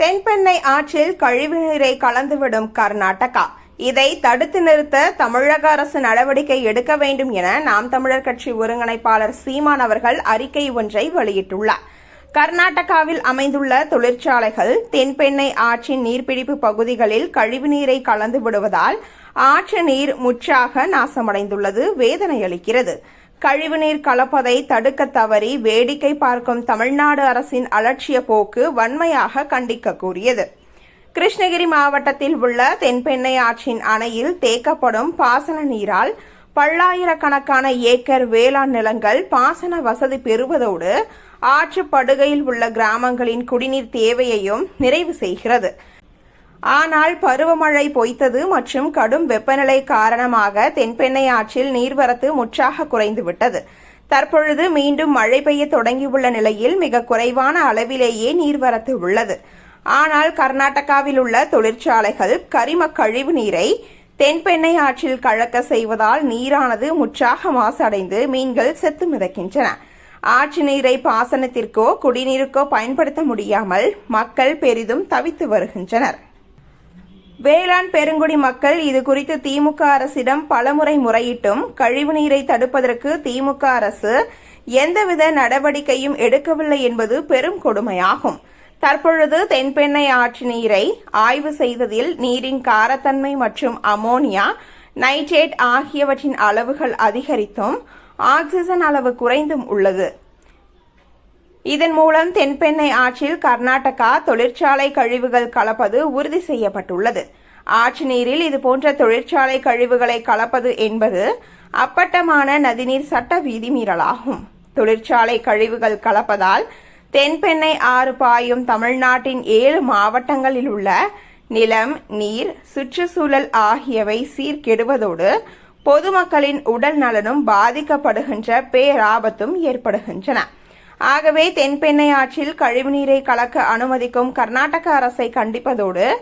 தென்பெண்ணை ஆற்றில் கழிவுநீரை கலந்துவிடும் கர்நாடகா. இதை தடுத்து நிறுத்த தமிழக அரசு நடவடிக்கை எடுக்க வேண்டும் என நாம் தமிழர் கட்சி ஒருங்கிணைப்பாளர் சீமான் அவர்கள் அறிக்கை ஒன்றை வெளியிட்டுள்ளார். கர்நாடகாவில் அமைந்துள்ள தொழிற்சாலைகள் தென்பெண்ணை ஆற்றின் நீர்பிடிப்பு பகுதிகளில் கழிவுநீரை கலந்து விடுவதால் ஆற்று நீர் முற்றாக நாசமடைந்துள்ளது வேதனையளிக்கிறது. கழிவுநீர் கலப்பதை தடுக்க தவறி வேடிக்கை பார்க்கும் தமிழ்நாடு அரசின் அலட்சிய போக்கு வன்மையாக கண்டிக்க கூறியது கிருஷ்ணகிரி மாவட்டத்தில் உள்ள தென்பெண்ணை ஆற்றின் அணையில் தேக்கப்படும் பாசன நீரால் பல்லாயிரக்கணக்கான ஏக்கர் வேளாண் நிலங்கள் பாசன வசதி பெறுவதோடு ஆற்று படுகையில் உள்ள கிராமங்களின் குடிநீர் தேவையையும் நிறைவு செய்கிறது. ஆனால் பருவமழை பொய்த்தது மற்றும் கடும் வெப்பநிலை காரணமாக தென்பெண்ணை ஆற்றில் நீர்வரத்து முற்றாக குறைந்துவிட்டது. தற்பொழுது மீண்டும் மழை பெய்ய தொடங்கியுள்ள நிலையில் மிக குறைவான அளவிலேயே நீர்வரத்து உள்ளது. ஆனால் கர்நாடகாவில் உள்ள தொழிற்சாலைகள் கரிம கழிவு நீரை தென்பெண்ணை ஆற்றில் கலக்க செய்வதால் நீரானது முற்றாக மாசடைந்து மீன்கள் செத்து மிதக்கின்றன. ஆற்று நீரை பாசனத்திற்கோ குடிநீருக்கோ பயன்படுத்த முடியாமல் மக்கள் பெரிதும் தவித்து வருகின்றனர். வேளாண் பெருங்குடி மக்கள் இது குறித்து திமுக அரசிடம் பலமுறை முறையிட்டும் கழிவுநீரை தடுப்பதற்கு திமுக அரசு எந்தவித நடவடிக்கையும் எடுக்கவில்லை என்பது பெரும் கொடுமையாகும். தற்பொழுது தென்பெண்ணை ஆற்று நீரை ஆய்வு செய்ததில் நீரின் காரத்தன்மை மற்றும் அமோனியா நைட்ரேட் ஆகியவற்றின் அளவுகள் அதிகரித்தும் ஆக்சிஜன் அளவு குறைந்தும் உள்ளது. இதன் மூலம் தென்பெண்ணை ஆற்றில் கர்நாடகா தொழிற்சாலை கழிவுகள் கலப்பது உறுதி செய்யப்பட்டுள்ளது. ஆற்று நீரில் இதுபோன்ற தொழிற்சாலை கழிவுகளை கலப்பது என்பது அப்பட்டமான நதிநீர் சட்ட விதிமீறலாகும் தொழிற்சாலை கழிவுகள் கலப்பதால் தென்பெண்ணை ஆறு பாயும் தமிழ்நாட்டின் ஏழு மாவட்டங்களில் உள்ள நிலம் நீர் சுற்றுச்சூழல் ஆகியவை சீர்கெடுவதோடு பொதுமக்களின் உடல் நலனும் பாதிக்கப்படுகின்ற பேராபத்தும் ஏற்படுகின்றன. ஆகவே தென்பெண்ணை ஆற்றில் கழிவுநீரை கலக்க அனுமதிக்கும் கர்நாடக அரசை கண்டிப்பதோடு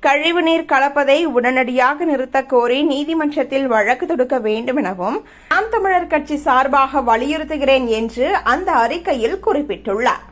கழிவுநீர் கலப்பதை உடனடியாக நிறுத்தக் கோரி நீதிமன்றத்தில் வழக்கு தொடுக்க வேண்டும் எனவும் நாம் தமிழர் கட்சி சார்பாக வலியுறுத்துகிறேன் என்று அந்த அறிக்கையில் குறிப்பிட்டுள்ளார்.